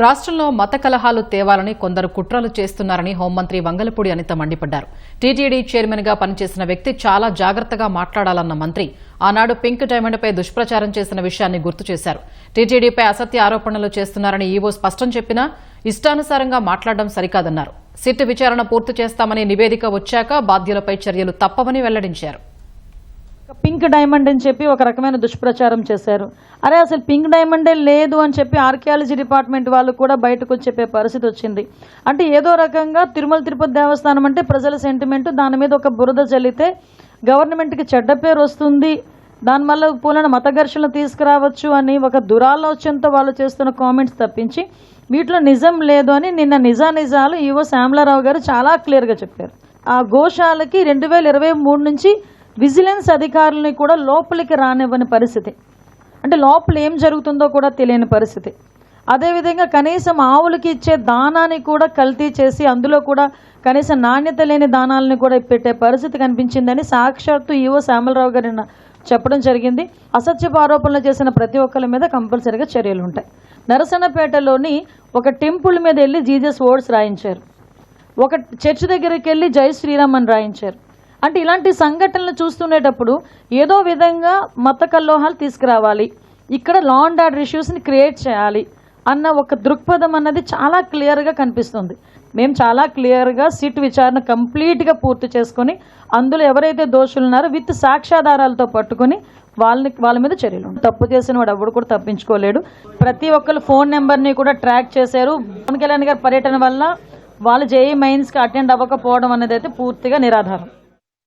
రాష్ట్రంలో మత కలహాలు తేవాలని కొందరు కుట్రలు చేస్తున్నారని హోంమంత్రి వంగలపూడి అనిత మండిపడ్డారు. టీటీడీ చైర్మన్గా పనిచేసిన వ్యక్తి చాలా జాగ్రత్తగా మాట్లాడాలన్న మంత్రి ఆనాడు పింక్ డైమండ్పై దుష్ప్రచారం చేసిన విషయాన్ని గుర్తు చేశారు. టీటీడీపై అసత్య ఆరోపణలు చేస్తున్నారని ఈవో స్పష్టం చెప్పినా ఇష్టానుసారంగా మాట్లాడడం సరికాదన్నారు. సిట్ విచారణ పూర్తి చేస్తామని నివేదిక వచ్చాక బాధ్యులపై చర్యలు తప్పవని వెల్లడించారు. పింక్ డైమండ్ అని చెప్పి ఒక రకమైన దుష్ప్రచారం చేశారు. అరే అసలు పింక్ డైమండే లేదు అని చెప్పి ఆర్కియాలజీ డిపార్ట్మెంట్ వాళ్ళు కూడా బయటకు వచ్చి చెప్పే పరిస్థితి వచ్చింది. అంటే ఏదో రకంగా తిరుమల తిరుపతి దేవస్థానం అంటే ప్రజల సెంటిమెంట్ దాని మీద ఒక బురద చల్లితే గవర్నమెంట్కి చెడ్డ పేరు వస్తుంది. దానివల్ల పూలను మత ఘర్షణ తీసుకురావచ్చు అని ఒక దురాలోచనతో వాళ్ళు చేస్తున్న కామెంట్స్ తప్పించి వీటిలో నిజం లేదు అని నిన్న నిజా నిజాలు ఈవో శ్యామలారావు గారు చాలా క్లియర్గా చెప్పారు. ఆ గోశాలకి రెండు వేల ఇరవై మూడు నుంచి విజిలెన్స్ అధికారులని కూడా లోపలికి రానివ్వని పరిస్థితి. అంటే లోపల ఏం జరుగుతుందో కూడా తెలియని పరిస్థితి. అదేవిధంగా కనీసం ఆవులకి ఇచ్చే దానాన్ని కూడా కల్తీ చేసి అందులో కూడా కనీసం నాణ్యత లేని దానాలను కూడా పెట్టే పరిస్థితి కనిపించిందని సాక్షాత్తు ఈవో శ్యామలరావు గారు చెప్పడం జరిగింది. అసత్యపు ఆరోపణలు చేసిన ప్రతి ఒక్కరి మీద కంపల్సరీగా చర్యలు ఉంటాయి. నరసనపేటలోని ఒక టెంపుల్ మీద వెళ్ళి జీజస్ ఓడ్స్ రాయించారు. ఒక చర్చ్ దగ్గరికి వెళ్ళి జై శ్రీరామ్ అని రాయించారు. అంటే ఇలాంటి సంఘటనలు చూస్తుండేటప్పుడు ఏదో విధంగా మత కల్లోహాలు తీసుకురావాలి. ఇక్కడ లా అండ్ ఆర్డర్ ఇష్యూస్ని క్రియేట్ చేయాలి అన్న ఒక దృక్పథం అన్నది చాలా క్లియర్గా కనిపిస్తుంది. మేము చాలా క్లియర్గా సిట్ విచారణ కంప్లీట్గా పూర్తి చేసుకొని అందులో ఎవరైతే దోషులు ఉన్నారో విత్ సాక్ష్యాధారాలతో పట్టుకొని వాళ్ళని వాళ్ళ మీద చర్యలు తప్పు చేసిన వాడు ఎవడు కూడా తప్పించుకోలేడు. ప్రతి ఒక్కరు ఫోన్ నెంబర్ని కూడా ట్రాక్ చేశారు. పవన్ కళ్యాణ్ గారి పర్యటన వల్ల వాళ్ళు జేఈ మైన్స్కి అటెండ్ అవ్వకపోవడం అనేది అయితే పూర్తిగా నిరాధారం.